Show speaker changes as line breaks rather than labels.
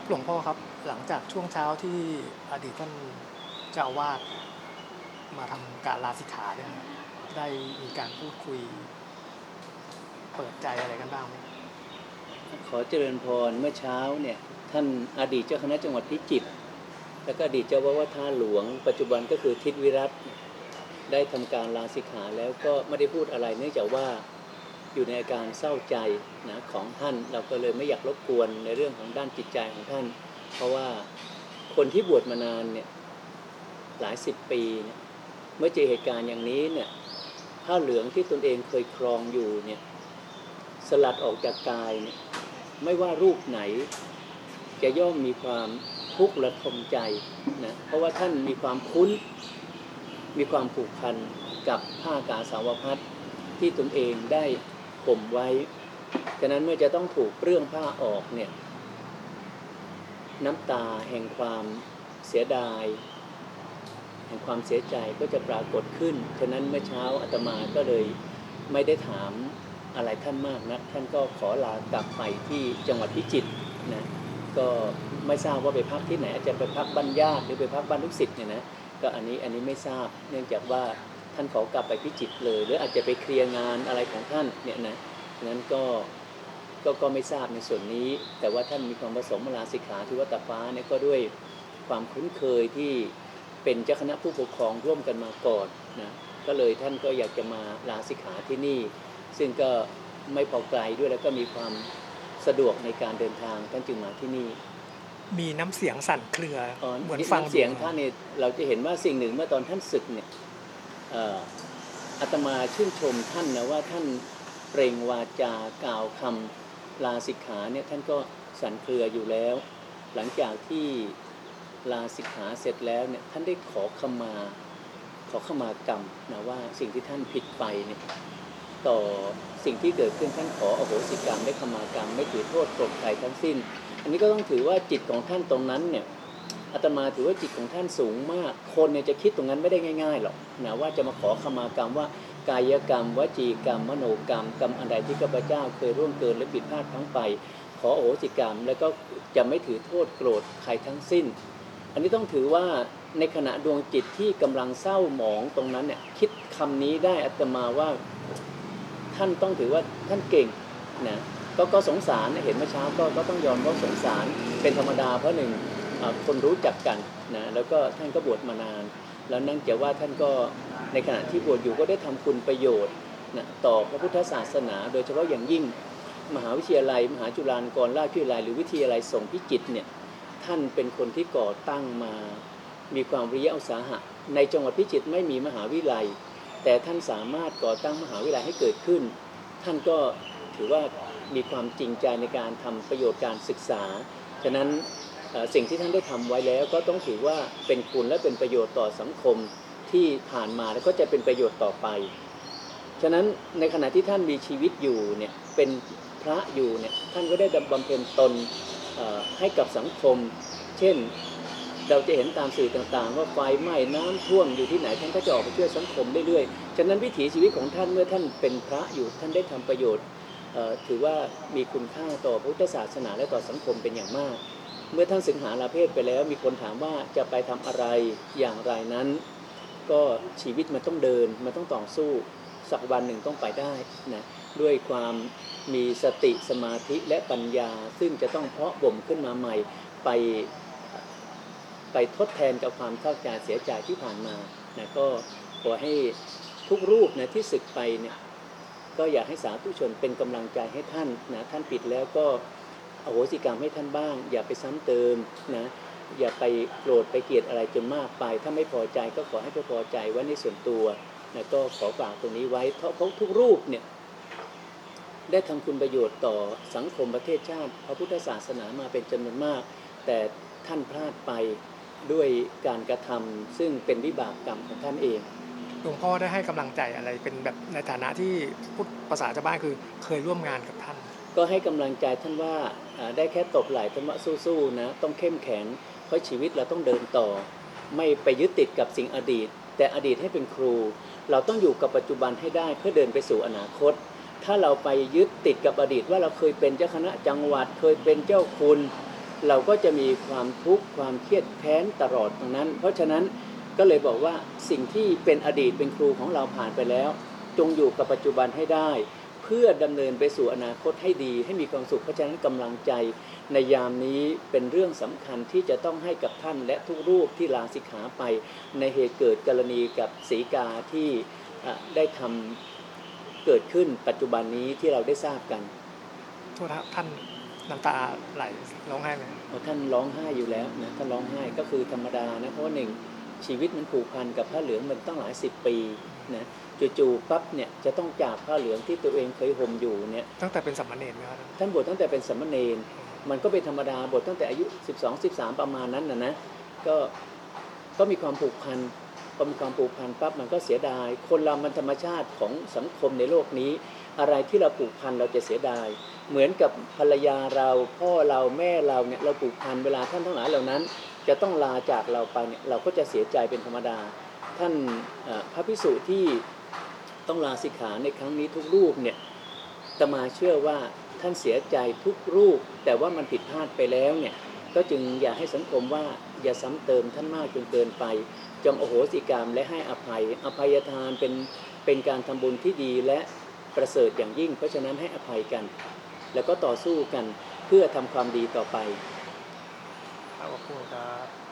ครับหลวงพ่อครับหลังจากช่วงเช้าที่อดีตท่านเจ้าวาสมาทำการลาสิกขาเนี่ยได้มีการพูดคุย เปิดใจอะไรกันบ้างไหม
ขอเจริญพรเมื่อเช้าเนี่ยท่านอดีตเจ้าคณะจังหวัดพิจิตรแล้วก็อดีตเจ้าวัดท่าหลวง ปัจจุบันก็คือทิศวิรัตได้ทำการลาสิกขาแล้วก็ไม่ได้พูดอะไรเนื่องจากว่า อยู่ในอาการเศร้าใจนะของท่าน เราก็เลยไม่อยากรบกวนในเรื่องของด้านจิตใจของท่าน เพราะว่าคนที่บวชมานานเนี่ยหลายสิบปีเนี่ยเมื่อเจอเหตุการณ์อย่างนี้เนี่ยผ้าเหลืองที่ตนเองเคยครองอยู่เนี่ยสลัดออกจากกายเนี่ยไม่ว่ารูปไหน จะย่อมมีความทุกข์ระทมใจนะเพราะว่าท่านมีความคุ้น มีความผูกพันกับผ้ากาสาวพัดที่ตนเองได้ ข่มไว้ ฉะนั้นเมื่อจะต้องถูกเปลื้องผ้าออกเนี่ย น้ำตาแห่งความเสียดาย แห่งความเสียใจก็จะปรากฏขึ้น ฉะนั้นเมื่อเช้าอาตมาก็เลยไม่ได้ถามอะไรท่านมากนะ ท่านก็ขอลากลับไปที่จังหวัดพิจิตรนะ ก็ไม่ทราบว่าไปพักที่ไหนอาจจะไปพักบ้านญาติหรือไปพักบ้านลูกศิษย์เนี่ยนะ ก็อันนี้อันนี้ไม่ทราบ เนื่องจากว่า ท่านขอกลับไปพิจิตรเลย หรืออาจจะไปเคลียร์งานอะไรของท่านเนี่ยนะฉะนั้นก็ก็ก็ไม่ทราบในส่วนนี้ แต่ว่าท่านมีความประสงค์มาลาสิกขาที่วัดตาฟ้าเนี่ยก็ด้วยความคุ้นเคยที่เป็นเจ้าคณะผู้ปกครองร่วมกันมาก่อนนะก็เลยท่านก็อยากจะมาลาสิกขาที่นี่ ซึ่งก็ไม่พอไกลด้วยแล้วก็มีความสะดวกในการเดินทางท่านจึงมาที่นี่
มีน้ำเสียงสั่นเครือ
อ๋อ
เหมือนฟัง
เสียงท่านเนี่ยเราจะเห็นว่าสิ่งหนึ่งเมื่อตอนท่านศึกเนี่ยเอาตมาชื่นชมท่านนะว่าท่านเปล่งวาจากล่าวคำลาสิกขาเนี่ยท่านก็สันเครืออยู่แล้ว หลังจากที่ลาสิกขาเสร็จแล้วเนี่ยท่านได้ขอขมาขอขมากรรมนะว่าสิ่งที่ท่านผิดไปเนี่ยต่อสิ่งที่เกิดขึ้นท่านขออโหสิกรรมได้ขมากรรม ไม่ถือโทษโกรธใครทั้งสิ้น อันนี้ก็ต้องถือว่าจิตของท่านตรงนั้นเนี่ย อาตมาถือว่าจิตของท่านสูงมาก คนเนี่ยจะคิดตรงนั้นไม่ได้ง่ายๆหรอกนะว่าจะมาขอขมากรรมว่ากายกรรม วจีกรรม มโนกรรม กรรมอันใดที่ข้าพเจ้าเคยร่วงเกินและผิดพลาดทั้งไป ขออโหสิกรรม แล้วก็จะไม่ถือโทษโกรธใครทั้งสิ้น อันนี้ต้องถือว่าในขณะดวงจิตที่กำลังเศร้าหมองตรงนั้นเนี่ยคิดคำนี้ได้อาตมาว่าท่านต้องถือว่าท่านเก่งนะก็ก็สงสารเห็นเมื่อเช้าก็ก็ต้องยอมว่าสงสารเป็นธรรมดาเพราะหนึ่ง คนรู้จักกันนะแล้วก็ท่านก็บวชมานาน แล้วนั่งจากว่าท่านก็ในขณะที่บวชอยู่ก็ได้ทำคุณประโยชน์นะต่อพระพุทธศาสนา โดยเฉพาะอย่างยิ่งมหาวิทยาลัย มหาจุฬาลงกรณราชวิทยาลัยหรือวิทยาลัยสงฆ์พิจิตรเนี่ยท่านเป็นคนที่ก่อตั้งมามีความวิริยะอุตสาหะ ในจังหวัดพิจิตรไม่มีมหาวิทยาลัย แต่ท่านสามารถก่อตั้งมหาวิทยาลัยให้เกิดขึ้น ท่านก็ถือว่ามีความจริงใจในการทำประโยชน์การศึกษา ฉะนั้น สิ่งที่ท่านได้ทำไว้แล้วก็ต้องถือว่าเป็นคุณและเป็นประโยชน์ต่อสังคมที่ผ่านมาแล้วก็จะเป็นประโยชน์ต่อไป ฉะนั้นในขณะที่ท่านมีชีวิตอยู่เนี่ยเป็นพระอยู่เนี่ยท่านก็ได้บำเพ็ญตนให้กับสังคม เช่นเราจะเห็นตามสื่อต่างๆ ว่าไฟไหม้น้ำท่วมอยู่ที่ไหนท่านก็จะออกไปช่วยสังคมเรื่อยๆ ฉะนั้นวิถีชีวิตของท่านเมื่อท่านเป็นพระอยู่ท่านได้ทำประโยชน์ถือว่ามีคุณค่าต่อพุทธศาสนาและต่อสังคมเป็นอย่างมาก เมื่อท่านสิงหาลาเพศไปแล้วมีคนถามว่าจะไปทำอะไรอย่างไรนั้น ก็ชีวิตมันต้องเดินมันต้องต่อสู้สักวันหนึ่งต้องไปได้นะด้วยความมีสติสมาธิและปัญญา ซึ่งจะต้องเพาะบ่มขึ้นมาใหม่ไปไปทดแทนกับความเข้าใจเสียใจที่ผ่านมานะก็ขอให้ทุกรูปนะที่ศึกไปเนี่ยก็อยากให้สาธุชนเป็นกำลังใจให้ท่านนะท่านปิดแล้วก็ อโหสิกรรมให้ท่านบ้าง อย่าไปซ้ำเติมนะอย่าไปโกรธไปเกลียดอะไรจนมากไป ถ้าไม่พอใจก็ขอให้พอใจไว้ในส่วนตัวนะก็ขอฝากตรงนี้ไว้เพราะเพราะทุกรูปเนี่ยได้ทำคุณประโยชน์ต่อสังคมประเทศชาติ พระพุทธศาสนามาเป็นจำนวนมาก แต่ท่านพลาดไปด้วยการกระทำซึ่งเป็นวิบากกรรมของท่านเอง
หลวงพ่อได้ให้กำลังใจอะไรเป็นแบบในฐานะที่พูดภาษาชาวบ้านคือเคยร่วมงานกับท่าน
ก็ให้กำลังใจท่านว่าได้แค่ตบไหล่ท่านว่าสู้ๆนะต้องเข้มแข็งเพราะชีวิตเราต้องเดินต่อ ไม่ไปยึดติดกับสิ่งอดีต แต่อดีตให้เป็นครู เราต้องอยู่กับปัจจุบันให้ได้เพื่อเดินไปสู่อนาคต ถ้าเราไปยึดติดกับอดีตว่าเราเคยเป็นเจ้าคณะจังหวัดเคยเป็นเจ้าคุณ เราก็จะมีความทุกข์ความเครียดแค้นตลอดตรงนั้น เพราะฉะนั้นก็เลยบอกว่าสิ่งที่เป็นอดีตเป็นครูของเราผ่านไปแล้ว จงอยู่กับปัจจุบันให้ได้ พื่อดำเนินไปสู่อนาคตให้ดี ให้มีความสุขเพราะฉะนั้นกำลังใจในยามนี้เป็นเรื่องสำคัญที่จะต้องให้กับท่านและทุกรูปที่ลาสิกขาไป ในเหตุเกิดกรณีกับสีกาที่อะได้ทำเกิดขึ้นปัจจุบันนี้ที่เราได้ทราบกัน
โทษนะครับท่านน้ำตาไหลร้องไห้ไหม
เพราะท่านร้องไห้อยู่แล้วนะท่านร้องไห้ก็คือธรรมดานะเพราะว่าหนึ่ง ชีวิตมันผูกพันกับผ้าเหลืองมันตั้งหลายสิบปีนะจู่ๆปั๊บเนี่ยจะต้องจากผ้าเหลืองที่ตัวเองเคยห่มอยู่เนี่ย
ตั้งแต่เป็นสัมมาเนรไหมครับ
ท่านบวชตั้งแต่เป็นสามเณรมันก็เป็นธรรมดาบวชตั้งแต่อายุ 12 13 ประมาณนั้นนะนะก็ก็มีความผูกพันพอมีความผูกพันปั๊บมันก็เสียดาย คนเรามันธรรมชาติของสังคมในโลกนี้ อะไรที่เราผูกพันเราจะเสียดาย เหมือนกับภรรยาเราพ่อเราแม่เราเนี่ยเราผูกพันเวลาท่านทั้งหลายเหล่านั้น จะต้องลาจากเราไปเนี่ยเราก็จะเสียใจเป็นธรรมดา ท่านพระพิสุที่ต้องลาสิกขาในครั้งนี้ทุกรูปเนี่ยตมาเชื่อว่าท่านเสียใจทุกรูป แต่ว่ามันผิดพลาดไปแล้วเนี่ยก็จึงอยากให้สังคมว่าอย่าซ้ำเติมท่านมากจนเกินไป จงโอโหสิกรรมและให้อภัย อภัยทานเป็นเป็นการทำบุญที่ดีและประเสริฐอย่างยิ่ง เพราะฉะนั้นให้อภัยกัน แล้วก็ต่อสู้กันเพื่อทำความดีต่อไป
ขอบคุณครับ